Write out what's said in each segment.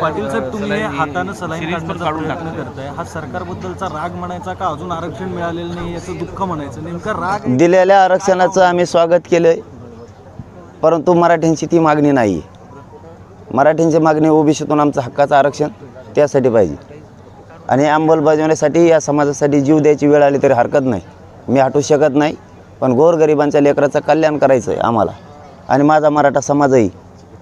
पाटील साहेब तुम्ही हे हातानं सलाईन काढण्याचा प्रयत्न करताय. हा सरकारबद्दलचा राग म्हणायचा का? अजून आरक्षण मिळालेलं नाही याचं दुःख म्हणायचं. नेमकं राग आहे? दिलेल्या आरक्षणाचं आम्ही स्वागत केलं परंतु मराठ्यांची ती मागणी नाही. मराठ्यांची मागणी ओबीसीतून आमचं हक्काचं आरक्षण त्यासाठी पाहिजे. आणि अंमलबजावणीसाठी या समाजासाठी जीव द्यायची वेळ आली तरी हरकत नाही. मी हटू शकत नाही पण गोरगरिबांच्या लेकराचं कल्याण करायचं आहे आम्हाला. आणि माझा मराठा समाजही.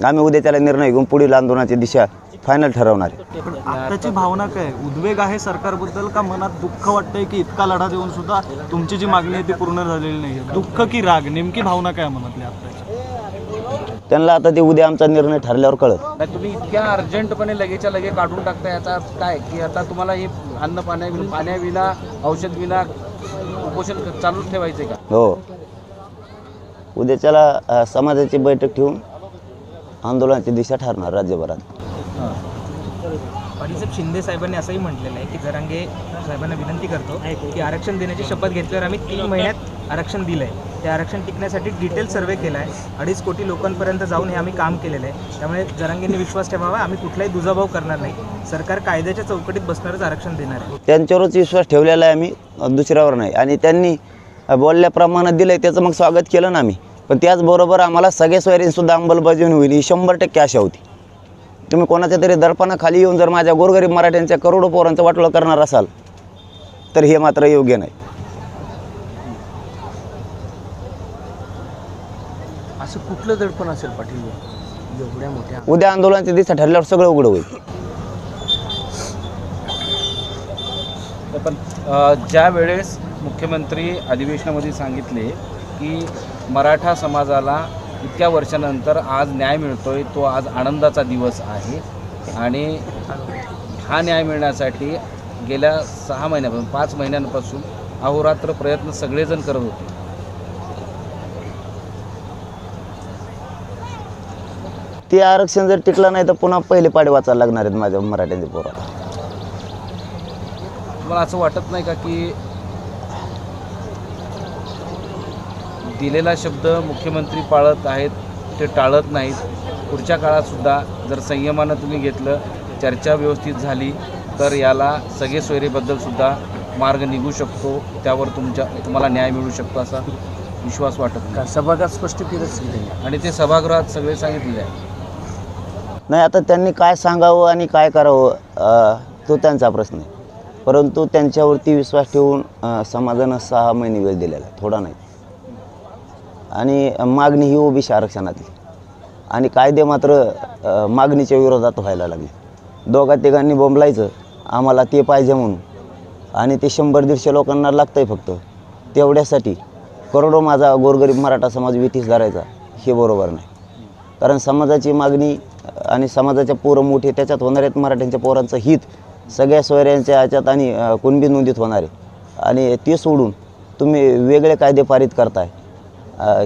आम्ही उद्या त्याला निर्णय घेऊन पुढील आंदोलनाची दिशा फायनल ठरवणार आहे. भावना काय उद्वेग आहे सरकारबद्दल का मनात दुःख वाटतंय की इतका लढा देऊन सुद्धा तुमची जी मागणी आहे ती पूर्ण झालेली नाही? दुःख की राग? नेमकी भावना काय मनातली आत्ताची? त्यांना आता ते उद्या आमचा निर्णय ठरल्यावर कळत नाही तुम्ही इतक्या अर्जंटपणे लगेचच्या लगे काढून टाकता याचा अर्थ काय? की आता तुम्हाला हे अन्न पाण्या पाण्याविना औषध विना उपोषण चालूच ठेवायचे का? हो. उद्याच्याला अ, समाजाची बैठक ठेवून आंदोलनाची दिशा ठरणार राज्यभरात. साहेब शिंदे साहेबांनी असंही म्हटलेलं आहे की जरांगे साहेबांना विनंती करतो की आरक्षण देण्याची शपथ घेतल्यावर आम्ही तीन महिन्यात आरक्षण दिलं आहे ते आरक्षण टिकण्यासाठी डिटेल सर्वे केला आहे अडीच कोटी लोकांपर्यंत जाऊन हे आम्ही काम केलेलं आहे. त्यामुळे जरांगेंनी विश्वास ठेवावा. आम्ही कुठलाही दुजाभाव करणार नाही. सरकार कायद्याच्या चौकटीत बसणारच आरक्षण देणार आहे. त्यांच्यावरच विश्वास ठेवलेला आहे आम्ही. दुसऱ्यावर नाही. आणि त्यांनी बोलल्याप्रमाणे दिलं आहे त्याचं मग स्वागत केलं ना आम्ही. पण त्याचबरोबर आम्हाला सगळ्या सोयरींसुद्धा अंमलबजावणी होईल. ही शंभर टक्के आशा होती. तुम्ही कोणाच्या तरी दर्पणाखाली येऊन जर माझ्या गोरगरीब मराठ्यांच्या करोडो पोरांचं वाटोळं करणार असाल तर हे मात्र योग्य नाही. असं कुठलं दडपण असेल पाटील एवढ्या मोठ्या? उद्या आंदोलनाची दिशा ठरल्यावर सगळं उघडं होईल. पण ज्या वेळेस मुख्यमंत्री अधिवेशनामध्ये सांगितले की मराठा समाजाला इतक्या वर्षानंतर आज न्याय मिळतोय तो आज आनंदाचा दिवस आहे. आणि हा न्याय मिळण्यासाठी गेल्या सहा महिन्यापासून पाच महिन्यांपासून अहोरात्र प्रयत्न सगळेजण करत होते. ते आरक्षण जर टिकलं नाही तर पुन्हा पहिले पाडे वाचायला लागणार आहेत माझ्या मराठ्यांच्या पोराला तुम्हाला असं वाटत नाही का की दिलेला शब्द मुख्यमंत्री पाळत आहेत ते टाळत नाहीत. पुढच्या काळात सुद्धा जर संयमानं तुम्ही घेतलं चर्चा व्यवस्थित झाली तर याला सगळे सोयरीबद्दल सुद्धा मार्ग निघू शकतो. त्यावर तुमच्या तुम्हाला न्याय मिळू शकतो असा विश्वास वाटत नाही. सभागृहात स्पष्ट केलं आणि ते सभागृहात सगळे सांगितलेले आहे नाही आता त्यांनी काय सांगावं आणि काय करावं तो त्यांचा प्रश्न आहे. परंतु त्यांच्यावरती विश्वास ठेवून समाजानं सहा महिने वेळ दिलेला आहे. थोडा नाही. आणि मागणी ही ओबीसी आरक्षणातली. आणि कायदे मात्र मागणीच्या विरोधात व्हायला लागले. दोघा तिघांनी बोंबलायचं. आम्हाला ते पाहिजे म्हणून. आणि ते शंभर दीडशे लोकांना लागतं आहे फक्त. तेवढ्यासाठी करोडो माझा गोरगरीब मराठा समाज विठीस धरायचा हे बरोबर नाही. कारण समाजाची मागणी आणि समाजाच्या पोरं मोठे त्याच्यात होणार आहेत मराठ्यांच्या पोरांचं हित सगळ्या सोयऱ्यांच्या ह्याच्यात आणि कुणबी नोंदीत होणार आहे. आणि ते सोडून तुम्ही वेगळे कायदे पारित करताय.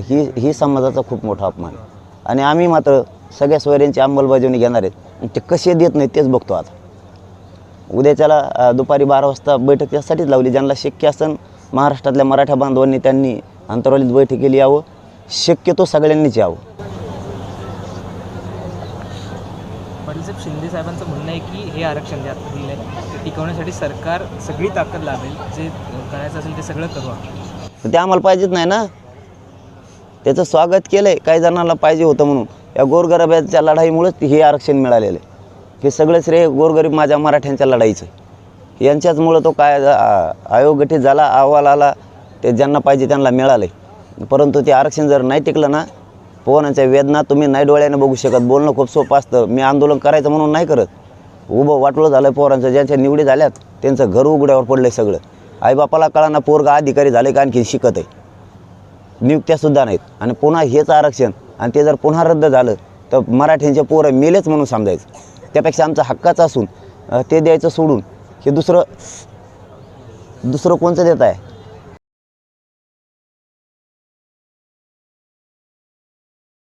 ही ही समाजाचा खूप मोठा अपमान. आहे आणि आम्ही मात्र सगळ्या सोयऱ्यांची अंमलबजावणी घेणार आहेत. ते कसे देत नाहीत तेच बघतो आता. उद्याच्याला दुपारी बारा वाजता बैठक त्यासाठीच लावली. ज्यांना शक्य असेल महाराष्ट्रातल्या मराठा बांधवांनी त्यांनी अंतरावलीत बैठकीला यावं. शक्यतो सगळ्यांनीच यावं. शिंदे साहेबांचं म्हणणं आहे की हे आरक्षण जे आता दिलं आहे ते टिकवण्यासाठी सरकार सगळी ताकद लावेल. जे करायचं असेल ते सगळं करू ते आम्हाला पाहिजेच नाही ना. त्याचं स्वागत केलं आहे काही जणांना पाहिजे होतं म्हणून. या गोरगरब्याच्या लढाईमुळेच हे आरक्षण मिळालेलं आहे. हे सगळं श्रेय गोरगरीब माझ्या मराठ्यांच्या लढाईचं यांच्याचमुळं तो काय आयोग गठीत झाला अहवाल आला ते ज्यांना पाहिजे त्यांना मिळालं आहे परंतु ते आरक्षण जर नाही टिकलं ना पोहनाच्या वेदना तुम्ही नाही डोळ्याने बघू शकत. बोलणं खूप सोपं असतं. मी आंदोलन करायचं म्हणून नाही करत. उभं वाटलं झालं पोरांचं. ज्यांच्या निवडी झाल्यात त्यांचं घर उघड्यावर पडलं सगळं. आईबापाला कळाना पोरगा अधिकारी झाले का आणखी शिकत आहे नियुक्त्यासुद्धा नाहीत. आणि पुन्हा हेच आरक्षण आणि ते जर पुन्हा रद्द झालं तर मराठ्यांचे पोरं मेलेच म्हणून समजायचं त्यापेक्षा आमचा हक्काचं असून ते द्यायचं सोडून हे दुसरं दुसरं कोणचं देत आहे?